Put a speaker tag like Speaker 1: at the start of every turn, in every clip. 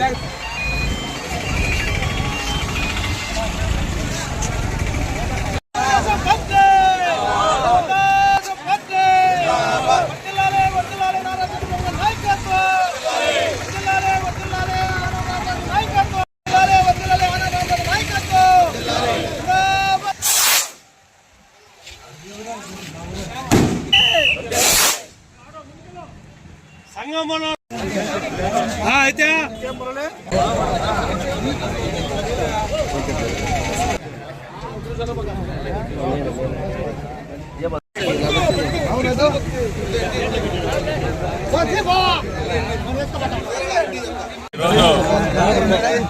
Speaker 1: Thank
Speaker 2: you. అయితే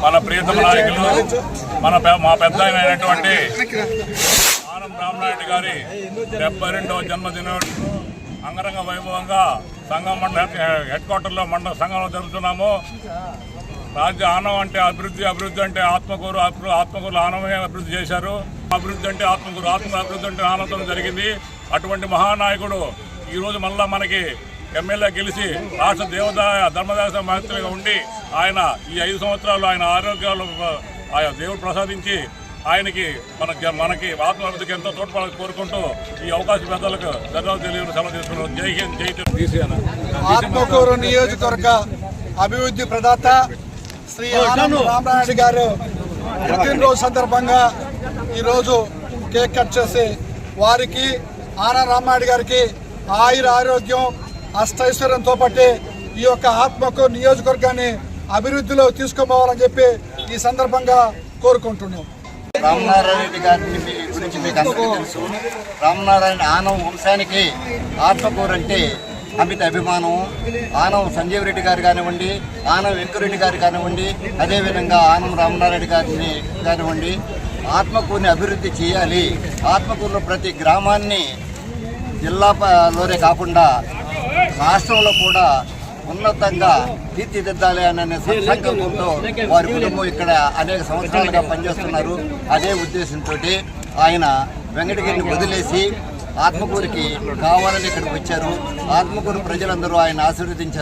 Speaker 2: మన ప్రియతమ నాయకులు మన మా పెద్ద ఆయన అయినటువంటి ఆనం రామనాయుడు గారి డెబ్బై రెండవ జన్మదిన. అంగరంగ వైభవంగా సంఘం మండల హెడ్ క్వార్టర్లో మండల సంఘంలో జరుగుతున్నాము రాజ్య ఆనం అంటే అభివృద్ధి అభివృద్ధి అంటే ఆత్మకూరు ఆత్మకూరు ఆనవమే అభివృద్ధి చేశారు. అభివృద్ధి అంటే ఆత్మకూరు ఆత్మ అభివృద్ధి అంటే ఆనందం జరిగింది. అటువంటి మహానాయకుడు ఈరోజు మళ్ళా మనకి ఎమ్మెల్యే గెలిచి రాష్ట్ర దేవదాయ ధర్మదాస మంత్రిగా ఉండి ఆయన ఈ ఐదు సంవత్సరాలు ఆయన ఆరోగ్యాలు ఆయన దేవుడు ప్రసాదించి ఆయనకి మన మనకి ఆత్మాభివృద్ధికి ఎంతో తోడ్పడాలని కోరుకుంటూ ఈ అవకాశం పెద్దలకు ధన్యవాదాలు తెలియని సెలవు తీసుకున్నాం జై హింద్ జై?
Speaker 3: ఆత్మకూరు నియోజకవర్గ అభివృద్ధి ప్రదాత శ్రీ రామనాయుడు గారు పుట్టినరోజు సందర్భంగా ఈరోజు కేక్ కట్ చేసి వారికి ఆనంద రామనాయుడు గారికి ఆయుర ఆరోగ్యం అష్టైశ్వర్యంతో పాటు ఈ యొక్క ఆత్మకూరు నియోజకవర్గాన్ని అభివృద్ధిలో తీసుకుపోవాలని చెప్పి ఈ సందర్భంగా కోరుకుంటున్నాం
Speaker 4: రామనారాయణ రెడ్డి గారిని మీ గురించి మీకు అందరికీ తెలుసు. రామనారాయణ ఆనవ వంశానికి ఆత్మకూరు అంటే అమిత అభిమానం. ఆనం సంజీవ్ రెడ్డి గారు కానివ్వండి ఆనం వెంకరెడ్డి గారు కానివ్వండి అదేవిధంగా ఆనం రామనారాయణ గారిని కానివ్వండి ఆత్మకూరుని అభివృద్ధి చేయాలి. ఆత్మకూరులో ప్రతి గ్రామాన్ని జిల్లాలోనే కాకుండా రాష్ట్రంలో కూడా ఉన్నతంగా తీర్చిదిద్దాలి అనే సంకల్పంతో వారి కుటుంబం ఇక్కడ అనేక సంవత్సరాలుగా పనిచేస్తున్నారు. అదే ఉద్దేశంతో ఆయన వెంకటగిరిని వదిలేసి ఆత్మకూరికి కావాలని ఇక్కడికి వచ్చారు. ఆత్మకూరు ప్రజలందరూ ఆయన ఆశీర్వదించారు.